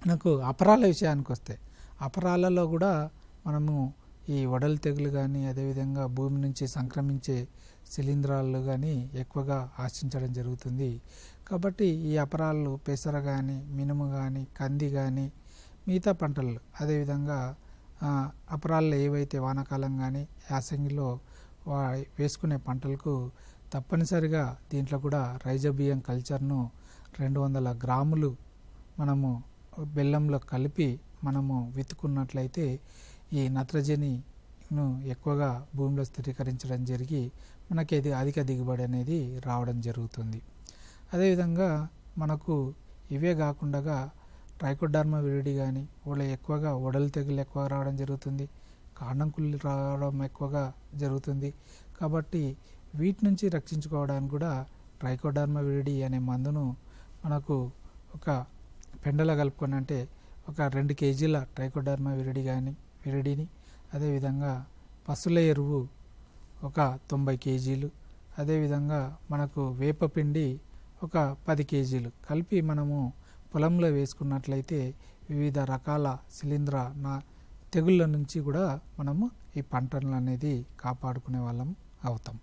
మనకు అపరాల విషయానికి వస్తే అపరాలలో కూడా మనము ఈ వడలు తెగులు కానీ అదేవిధంగా భూమి నుంచి సంక్రమించే శిలీంధ్రాలు కానీ ఎక్కువగా ఆశించడం జరుగుతుంది. కాబట్టి ఈ అపరాలు పెసర కానీ మినుము కానీ కంది కానీ మిగతా పంటలు అదేవిధంగా ఆ, అపరాల్లో ఏవైతే వానాకాలం కానీ యాసంగిలో వా వేసుకునే పంటలకు తప్పనిసరిగా దీంట్లో కూడా రైజోబియం కల్చర్ను రెండు వందల గ్రాములు మనము బెల్లంలో కలిపి మనము విత్తుకున్నట్లయితే ఈ నత్రజనిను ఎక్కువగా భూమిలో స్థిరీకరించడం జరిగి మనకి అది అధిక దిగుబడి అనేది రావడం జరుగుతుంది. అదేవిధంగా మనకు ఇవే కాకుండా ట్రైకోడర్మా విరిడి కానీ వాళ్ళ ఎక్కువగా వడలు తెగులు ఎక్కువ రావడం జరుగుతుంది. కాండం కుళ్ళు రావడం ఎక్కువగా జరుగుతుంది. కాబట్టి వీటి నుంచి రక్షించుకోవడానికి కూడా ట్రైకోడర్మా విరిడి అనే మందును మనకు ఒక పెండలో కలుపుకొని అంటే ఒక రెండు కేజీల ట్రైకోడర్మా విరిడి కానీ విరిడిని. అదేవిధంగా పసుల ఎరువు ఒక తొంభై కేజీలు. అదేవిధంగా మనకు వేపపిండి ఒక పది కేజీలు. కలిపి మనము పొలంలో వేసుకున్నట్లయితే వివిధ రకాల శిలీంధ్ర నా తెగుళ్ళ నుంచి కూడా మనము ఈ పంటలను అనేది కాపాడుకునే వాళ్ళం అవుతాం.